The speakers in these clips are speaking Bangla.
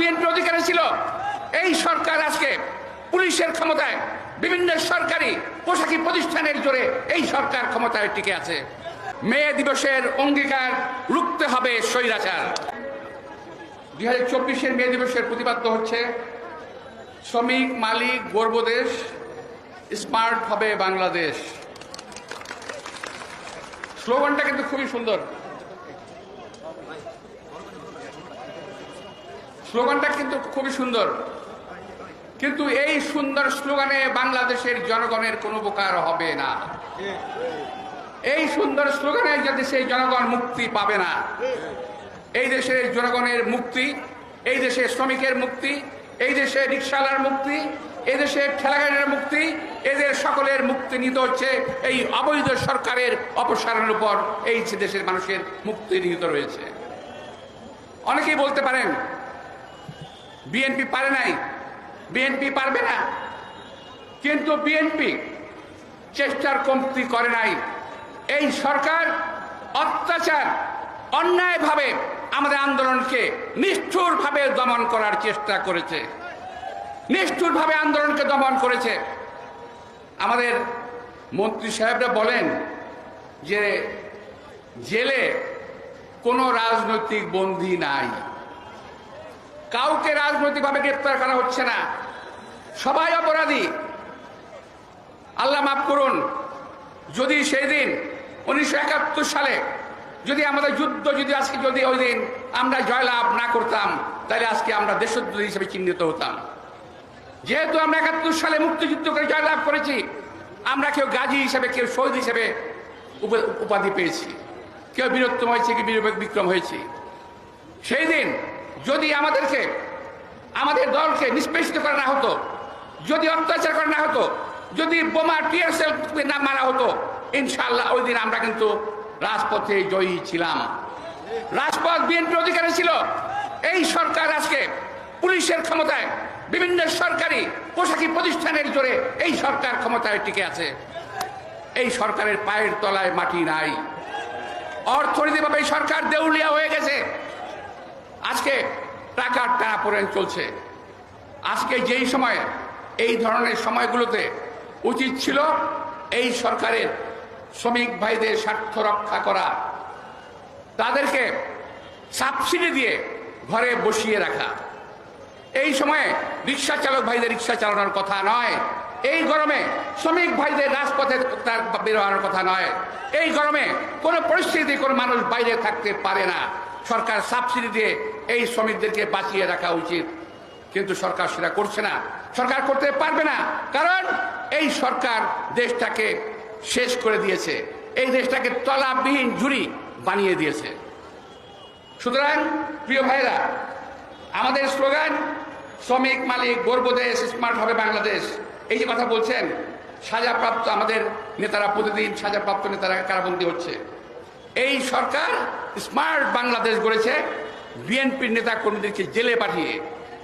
বিএনপি অধিকারে ছিল। এই সরকার আজকে পুলিশের ক্ষমতায়, বিভিন্ন সরকারি পোশাকি প্রতিষ্ঠানের জোরে এই সরকার ক্ষমতায় টিকে আছে। মে দিবসের অঙ্গীকার রুখতে হবে স্বৈরাচার। দুই হাজার চব্বিশের মে দিবসের প্রতিপাদ্য হচ্ছে। শ্রমিক, মালিক গর্বদেশ স্মার্ট হবে বাংলাদেশ। স্লোগানটা কিন্তু খুবই সুন্দর। স্লোগানটা কিন্তু খুবই সুন্দর। কিন্তু এই সুন্দর স্লোগানে বাংলাদেশের জনগণের কোনো উপকার হবে না। এই সুন্দর স্লোগানে যদি সেই জনগণ মুক্তি পাবে না, এই দেশের জনগণের মুক্তি, এই দেশের শ্রমিকের মুক্তি, এই দেশের রিক্সাওয়ালার মুক্তি, এই দেশের ঠেলাগাড়ির মুক্তি, এদের সকলের মুক্তি নিতে হচ্ছে এই অবৈধ সরকারের অপসারণের উপর। এই দেশের মানুষের মুক্তি নিহিত রয়েছে। অনেকেই বলতে পারেন বিএনপি পারে নাই। বিএনপি পারবে না। কিন্তু বিএনপি চেষ্টার কমতি করে নাই। এই সরকার অত্যাচার, অন্যায়ভাবে আমাদের আন্দোলনকে নিষ্ঠুরভাবে দমন করার চেষ্টা করেছে। নিষ্ঠুরভাবে আন্দোলনকে দমন করেছে। আমাদের মন্ত্রী সাহেবরা বলেন যে জেলে কোনো রাজনৈতিক বন্দী নাই। কাউকে রাজনৈতিকভাবে গ্রেপ্তার করা হচ্ছে না। সবাই অপরাধী। আল্লাহ মাফ করুন। যদি সেই দিন উনিশশো একাত্তর সালে যদি আমাদের যুদ্ধ যদি আজকে যদি ওই দিন আমরা জয়লাভ না করতাম, তাহলে আজকে আমরা দেশদ্রোহী হিসেবে চিহ্নিত হতাম। যেহেতু আমরা একাত্তর সালে মুক্তিযুদ্ধ করে জয়লাভ করেছি, আমরা কেউ গাজী হিসেবে, কেউ শহীদ হিসেবে উপ- উপাধি পেয়েছি। কেউ বীরত্ব হয়েছে কি বীর বিক্রম হয়েছে। সেই দিন যদি আমাদেরকে, আমাদের দলকে নিষ্পেষিত করা না হতো, যদি অত্যাচার করা না হতো, যদি বোমা টিয়ারসেল না মারা হতো ইনশাল্লাহ ওই দিন আমরা কিন্তু রাজপথে জয়ী ছিলাম। রাজপথ বিএনপি অধিকারে ছিল। এই সরকার আজকে পুলিশের ক্ষমতায়, বিভিন্ন সরকারি পোশাকি প্রতিষ্ঠানের জোরে এই সরকার ক্ষমতায় টিকে আছে। এই সরকারের পায়ের তলায় মাটি নাই। অর্থনীতিভাবে এই সরকার দেউলিয়া হয়ে গেছে। আজকে টাকার টানা পড়েন চলছে। আজকে যেই সময়ে, এই ধরনের সময়গুলোতে উচিত ছিল এই সরকারের শ্রমিক ভাইদের স্বার্থ রক্ষা করা, তাদেরকে সাবসিডি দিয়ে ঘরে বসিয়ে রাখা। এই সময়ে রিক্সা চালক ভাইদের রিক্সা চালানোর কথা নয়, এই গরমে শ্রমিক ভাইদের রাজপথে তার বেরোনোর কথা নয়, এই গরমে কোনো পরিস্থিতি কোনো মানুষ বাইরে থাকতে পারে না। সরকার সাবসিডি দিয়ে এই শ্রমিকদেরকে বাঁচিয়ে রাখা উচিত। কিন্তু সরকার সেটা করছে না। সরকার করতে পারবে না। কারণ এই সরকার দেশটাকে শেষ করে দিয়েছে। এই দেশটাকে তলাবিহীন ঝুড়ি বানিয়ে দিয়েছে। সুতরাং, প্রিয় ভাইরা আমাদের স্লোগান, শ্রমিক মালিক গর্বদেশ স্মার্ট হবে বাংলাদেশ। এই যে কথা বলছেন, সাজাপ্রাপ্ত আমাদের নেতারা প্রতিদিন সাজাপ্রাপ্ত নেতারা কারাবন্দী হচ্ছে। এই সরকার স্মার্ট বাংলাদেশ গড়েছে। বিএনপির নেতা কর্মীদেরকে জেলে পাঠিয়ে,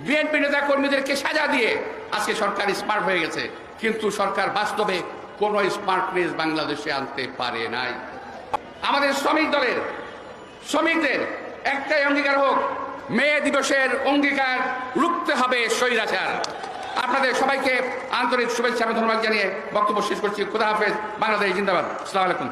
বিএনপি নেতা কর্মীদেরকে সাজা দিয়ে আজকে সরকার স্মার্ট হয়ে গেছে। কিন্তু সরকার বাস্তবে কোনো স্মার্টনেস বাংলাদেশে আনতে পারে নাই। আমাদের শ্রমিক দলের, শ্রমিকদের একটাই অঙ্গীকার হোক, মে দিবসের অঙ্গীকার রুখতে হবে স্বৈরাচার। আপনাদের সবাইকে আন্তরিক শুভেচ্ছা ধন্যবাদ জানিয়ে বক্তব্য শেষ করছি। খুদা হাফেজ, বাংলাদেশ জিন্দাবাদ। আসসালামু আলাইকুম।